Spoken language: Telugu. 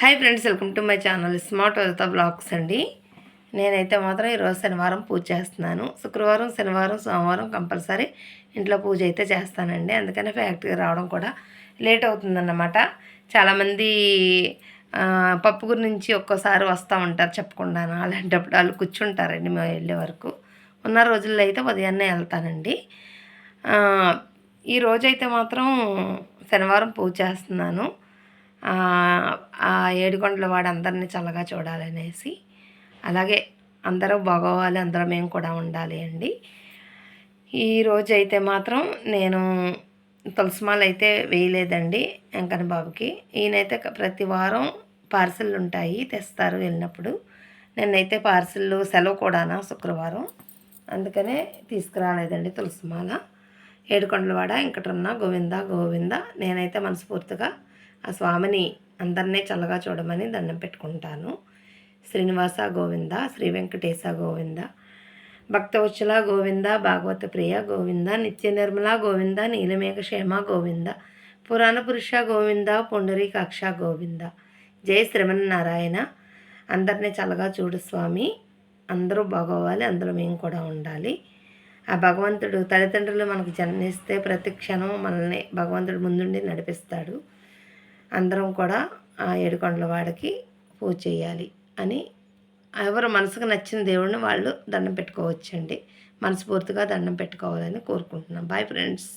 Hi friends welcome to my channel smart వజతా vlogs అండి. నేనైతే మాత్రం ఈరోజు శనివారం పూజ చేస్తున్నాను. శుక్రవారం శనివారం సోమవారం కంపల్సరీ ఇంట్లో పూజ అయితే చేస్తానండి. అందుకనే ఫ్యాక్టరీకి రావడం కూడా లేట్ అవుతుందన్నమాట. చాలామంది పప్పు గురించి ఒక్కోసారి వస్తూ ఉంటారు చెప్పకుండాను అలాంటప్పుడు వాళ్ళు కూర్చుంటారండి మేము వెళ్ళే వరకు. ఉన్న రోజుల్లో అయితే ఉదయాన్నే వెళ్తానండి. ఈ రోజైతే మాత్రం శనివారం పూజ చేస్తున్నాను. ఆ, ఏడుకొండల వాడు అందరినీ చల్లగా చూడాలనేసి. అలాగే అందరూ బాగోవాలి అందరూ మేము కూడా ఉండాలి అండి. ఈ రోజు అయితే మాత్రం నేను తులసిమాలు అయితే వేయలేదండి వెంకన్న బాబుకి. ఈయనైతే ప్రతి వారం పార్సిల్ ఉంటాయి తెస్తారు వెళ్ళినప్పుడు. నేనైతే పార్సిల్ సెలవు కూడానా శుక్రవారం. అందుకనే తీసుకురాలేదండి తులసిమాల ఏడుకొండలవాడ వెంకటరమణ గోవింద గోవింద నేనైతే మనస్ఫూర్తిగా ఆ స్వామిని అందరినీ చల్లగా చూడమని దండం పెట్టుకుంటాను. శ్రీనివాస గోవింద శ్రీ వెంకటేశ గోవింద భక్తవత్సల గోవింద భాగవత ప్రియ గోవింద నిత్య నిర్మల గోవింద నీలమేఘ క్షేమ గోవింద పురాణ పురుష గోవింద పుండరీకాక్ష గోవింద. జయ శ్రవణనారాయణ అందరినీ చల్లగా చూడు స్వామి. అందరూ బాగోవాలి అందులో మేము కూడా ఉండాలి. ఆ భగవంతుడు తల్లిదండ్రులు మనకు జన్మిస్తే ప్రతి క్షణం మనల్ని భగవంతుడు ముందుండి నడిపిస్తాడు. అందరం కూడా ఆ ఏడుకొండల వాడికి పూజ చేయాలి అని ఎవరు మనసుకు నచ్చిన దేవుడిని వాళ్ళు దండం పెట్టుకోవచ్చండి. మనస్ఫూర్తిగా దండం పెట్టుకోవాలని కోరుకుంటున్నాం. Bye friends